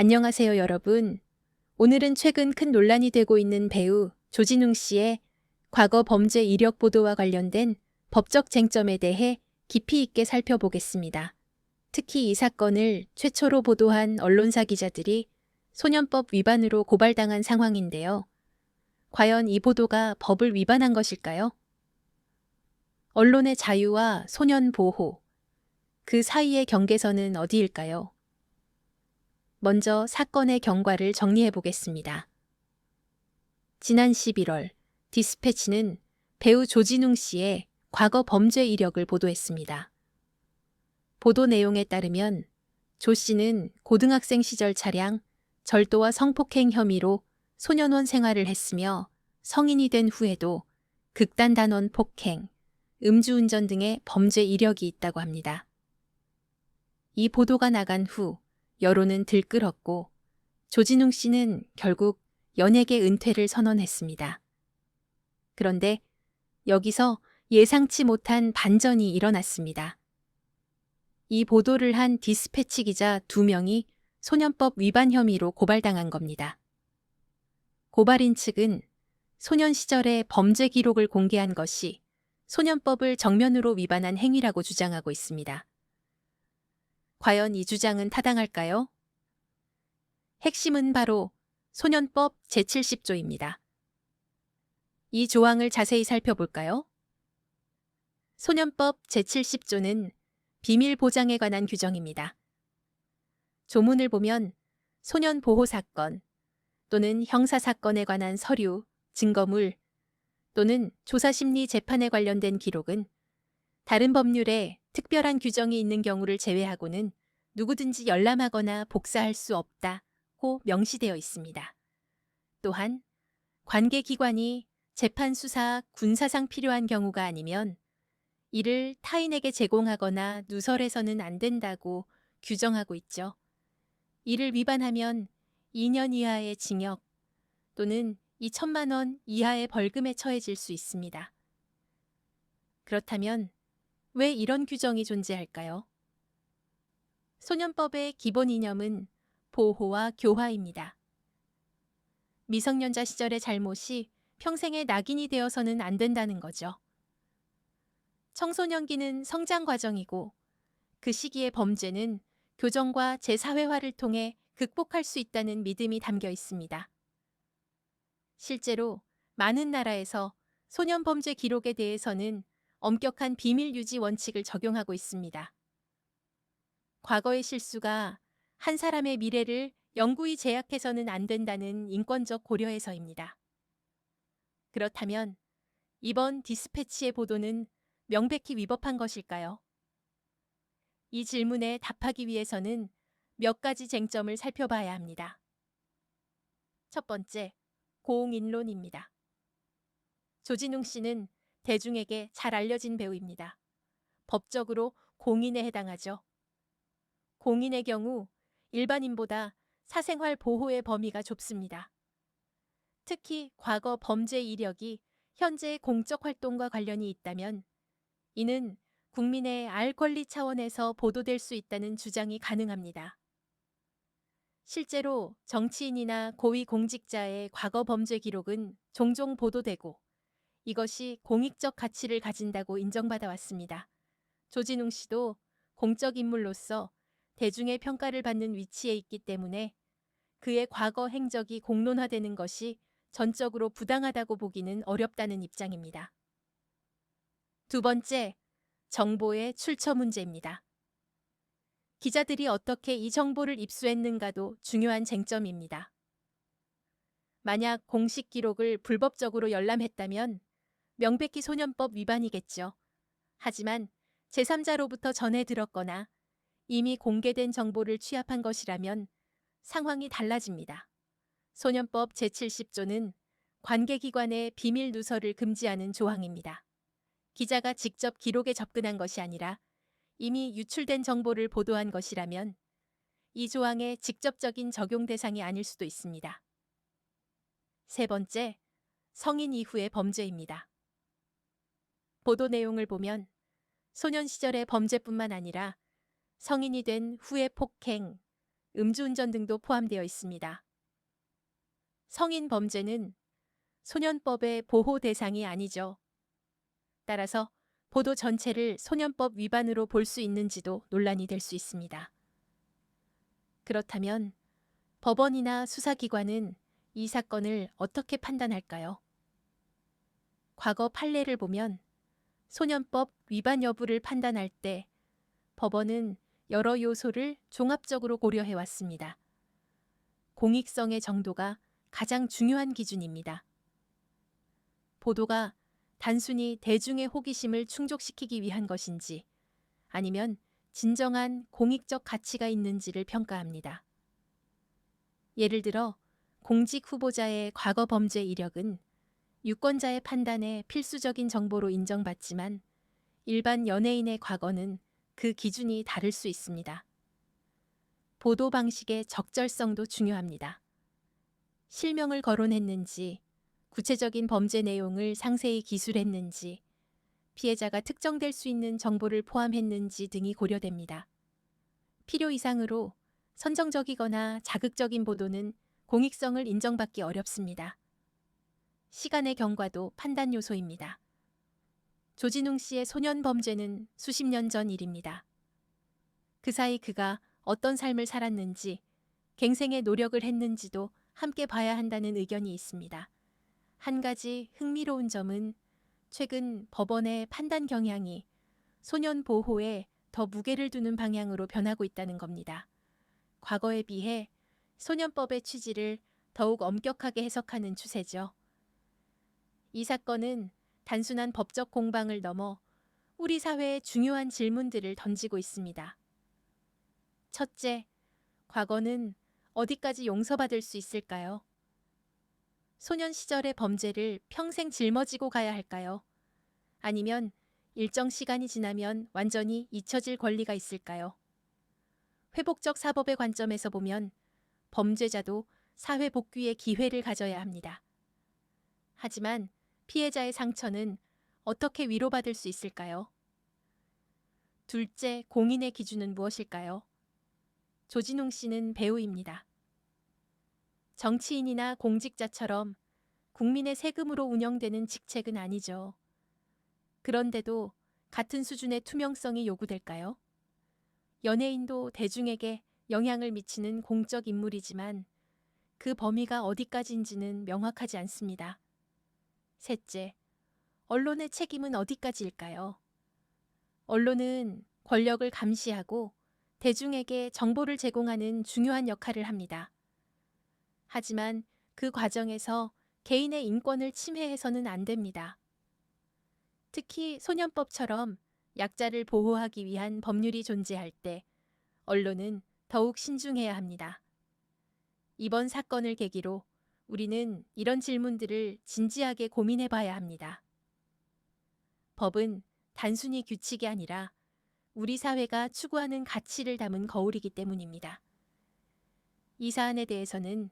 안녕하세요, 여러분. 오늘은 최근 큰 논란이 되고 있는 배우 조진웅 씨의 과거 범죄 이력 보도와 관련된 법적 쟁점에 대해 깊이 있게 살펴보겠습니다. 특히 이 사건을 최초로 보도한 언론사 기자들이 소년법 위반으로 고발당한 상황인데요. 과연 이 보도가 법을 위반한 것일까요? 언론의 자유와 소년 보호, 그 사이의 경계선은 어디일까요? 먼저 사건의 경과를 정리해 보겠습니다. 지난 11월 디스패치는 배우 조진웅 씨의 과거 범죄 이력을 보도했습니다. 보도 내용에 따르면 조 씨는 고등학생 시절 차량 절도와 성폭행 혐의로 소년원 생활을 했으며 성인이 된 후에도 극단 단원 폭행, 음주운전 등의 범죄 이력이 있다고 합니다. 이 보도가 나간 후 여론은 들끓었고 조진웅 씨는 결국 연예계 은퇴를 선언했습니다. 그런데 여기서 예상치 못한 반전이 일어났습니다. 이 보도를 한 디스패치 기자 두 명이 소년법 위반 혐의로 고발당한 겁니다. 고발인 측은 소년 시절의 범죄 기록을 공개한 것이 소년법을 정면으로 위반한 행위라고 주장하고 있습니다. 과연 이 주장은 타당할까요? 핵심은 바로 소년법 제70조입니다. 이 조항을 자세히 살펴볼까요? 소년법 제70조는 비밀 보장에 관한 규정입니다. 조문을 보면 소년 보호 사건 또는 형사 사건에 관한 서류, 증거물 또는 조사 심리 재판에 관련된 기록은 다른 법률에 특별한 규정이 있는 경우를 제외하고는 누구든지 열람하거나 복사할 수 없다고 명시되어 있습니다. 또한 관계 기관이 재판 수사, 군사상 필요한 경우가 아니면 이를 타인에게 제공하거나 누설해서는 안 된다고 규정하고 있죠. 이를 위반하면 2년 이하의 징역 또는 2천만 원 이하의 벌금에 처해질 수 있습니다. 그렇다면 왜 이런 규정이 존재할까요? 소년법의 기본 이념은 보호와 교화입니다. 미성년자 시절의 잘못이 평생의 낙인이 되어서는 안 된다는 거죠. 청소년기는 성장 과정이고 그 시기의 범죄는 교정과 재사회화를 통해 극복할 수 있다는 믿음이 담겨 있습니다. 실제로 많은 나라에서 소년 범죄 기록에 대해서는 엄격한 비밀 유지 원칙을 적용하고 있습니다. 과거의 실수가 한 사람의 미래를 영구히 제약해서는 안 된다는 인권적 고려에서입니다. 그렇다면 이번 디스패치의 보도는 명백히 위법한 것일까요? 이 질문에 답하기 위해서는 몇 가지 쟁점을 살펴봐야 합니다. 첫 번째, 공인론입니다. 조진웅 씨는 대중에게 잘 알려진 배우입니다. 법적으로 공인에 해당하죠. 공인의 경우 일반인보다 사생활 보호의 범위가 좁습니다. 특히 과거 범죄 이력이 현재의 공적 활동과 관련이 있다면 이는 국민의 알 권리 차원에서 보도될 수 있다는 주장이 가능합니다. 실제로 정치인이나 고위 공직자의 과거 범죄 기록은 종종 보도되고 이것이 공익적 가치를 가진다고 인정받아 왔습니다. 조진웅 씨도 공적 인물로서 대중의 평가를 받는 위치에 있기 때문에 그의 과거 행적이 공론화되는 것이 전적으로 부당하다고 보기는 어렵다는 입장입니다. 두 번째, 정보의 출처 문제입니다. 기자들이 어떻게 이 정보를 입수했는가도 중요한 쟁점입니다. 만약 공식 기록을 불법적으로 열람했다면 명백히 소년법 위반이겠죠. 하지만 제3자로부터 전해 들었거나 이미 공개된 정보를 취합한 것이라면 상황이 달라집니다. 소년법 제70조는 관계기관의 비밀 누설을 금지하는 조항입니다. 기자가 직접 기록에 접근한 것이 아니라 이미 유출된 정보를 보도한 것이라면 이 조항의 직접적인 적용 대상이 아닐 수도 있습니다. 세 번째, 성인 이후의 범죄입니다. 보도 내용을 보면 소년 시절의 범죄뿐만 아니라 성인이 된 후의 폭행, 음주운전 등도 포함되어 있습니다. 성인 범죄는 소년법의 보호 대상이 아니죠. 따라서 보도 전체를 소년법 위반으로 볼 수 있는지도 논란이 될 수 있습니다. 그렇다면 법원이나 수사기관은 이 사건을 어떻게 판단할까요? 과거 판례를 보면 소년법 위반 여부를 판단할 때 법원은 여러 요소를 종합적으로 고려해 왔습니다. 공익성의 정도가 가장 중요한 기준입니다. 보도가 단순히 대중의 호기심을 충족시키기 위한 것인지 아니면 진정한 공익적 가치가 있는지를 평가합니다. 예를 들어 공직 후보자의 과거 범죄 이력은 유권자의 판단에 필수적인 정보로 인정받지만 일반 연예인의 과거는 그 기준이 다를 수 있습니다. 보도 방식의 적절성도 중요합니다. 실명을 거론했는지, 구체적인 범죄 내용을 상세히 기술했는지, 피해자가 특정될 수 있는 정보를 포함했는지 등이 고려됩니다. 필요 이상으로 선정적이거나 자극적인 보도는 공익성을 인정받기 어렵습니다. 시간의 경과도 판단 요소입니다. 조진웅 씨의 소년 범죄는 수십 년 전 일입니다. 그 사이 그가 어떤 삶을 살았는지, 갱생의 노력을 했는지도 함께 봐야 한다는 의견이 있습니다. 한 가지 흥미로운 점은 최근 법원의 판단 경향이 소년 보호에 더 무게를 두는 방향으로 변하고 있다는 겁니다. 과거에 비해 소년법의 취지를 더욱 엄격하게 해석하는 추세죠. 이 사건은 단순한 법적 공방을 넘어 우리 사회의 중요한 질문들을 던지고 있습니다. 첫째, 과거는 어디까지 용서받을 수 있을까요? 소년 시절의 범죄를 평생 짊어지고 가야 할까요? 아니면 일정 시간이 지나면 완전히 잊혀질 권리가 있을까요? 회복적 사법의 관점에서 보면 범죄자도 사회 복귀의 기회를 가져야 합니다. 하지만 피해자의 상처는 어떻게 위로받을 수 있을까요? 둘째, 공인의 기준은 무엇일까요? 조진웅 씨는 배우입니다. 정치인이나 공직자처럼 국민의 세금으로 운영되는 직책은 아니죠. 그런데도 같은 수준의 투명성이 요구될까요? 연예인도 대중에게 영향을 미치는 공적 인물이지만 그 범위가 어디까지인지는 명확하지 않습니다. 셋째, 언론의 책임은 어디까지일까요? 언론은 권력을 감시하고 대중에게 정보를 제공하는 중요한 역할을 합니다. 하지만 그 과정에서 개인의 인권을 침해해서는 안 됩니다. 특히 소년법처럼 약자를 보호하기 위한 법률이 존재할 때 언론은 더욱 신중해야 합니다. 이번 사건을 계기로 우리는 이런 질문들을 진지하게 고민해 봐야 합니다. 법은 단순히 규칙이 아니라 우리 사회가 추구하는 가치를 담은 거울이기 때문입니다. 이 사안에 대해서는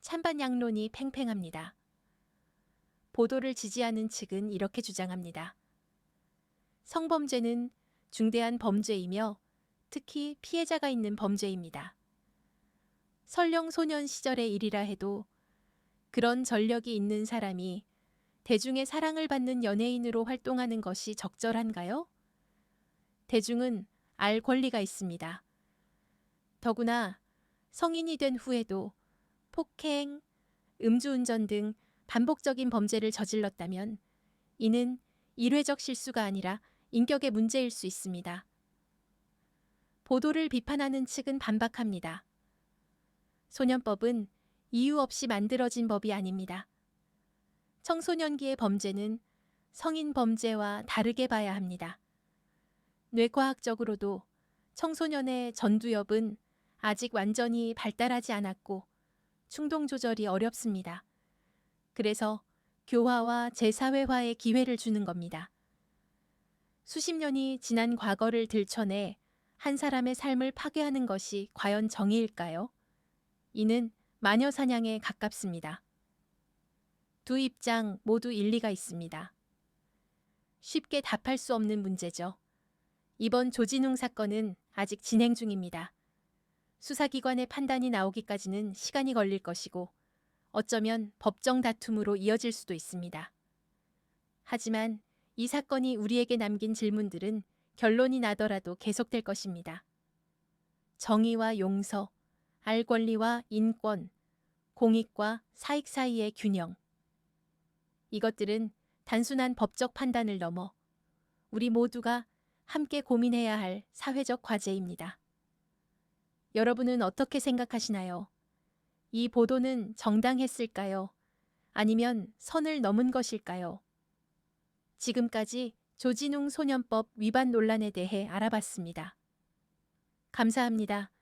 찬반 양론이 팽팽합니다. 보도를 지지하는 측은 이렇게 주장합니다. 성범죄는 중대한 범죄이며 특히 피해자가 있는 범죄입니다. 설령 소년 시절의 일이라 해도 그런 전력이 있는 사람이 대중의 사랑을 받는 연예인으로 활동하는 것이 적절한가요? 대중은 알 권리가 있습니다. 더구나 성인이 된 후에도 폭행, 음주운전 등 반복적인 범죄를 저질렀다면 이는 일회적 실수가 아니라 인격의 문제일 수 있습니다. 보도를 비판하는 측은 반박합니다. 소년법은 이유 없이 만들어진 법이 아닙니다. 청소년기의 범죄는 성인 범죄와 다르게 봐야 합니다. 뇌과학적으로도 청소년의 전두엽은 아직 완전히 발달하지 않았고 충동 조절이 어렵습니다. 그래서 교화와 재사회화의 기회를 주는 겁니다. 수십 년이 지난 과거를 들춰내 한 사람의 삶을 파괴하는 것이 과연 정의일까요? 이는 마녀 사냥에 가깝습니다. 두 입장 모두 일리가 있습니다. 쉽게 답할 수 없는 문제죠. 이번 조진웅 사건은 아직 진행 중입니다. 수사기관의 판단이 나오기까지는 시간이 걸릴 것이고 어쩌면 법정 다툼으로 이어질 수도 있습니다. 하지만 이 사건이 우리에게 남긴 질문들은 결론이 나더라도 계속될 것입니다. 정의와 용서, 알 권리와 인권, 공익과 사익 사이의 균형. 이것들은 단순한 법적 판단을 넘어 우리 모두가 함께 고민해야 할 사회적 과제입니다. 여러분은 어떻게 생각하시나요? 이 보도는 정당했을까요? 아니면 선을 넘은 것일까요? 지금까지 조진웅 소년법 위반 논란에 대해 알아봤습니다. 감사합니다.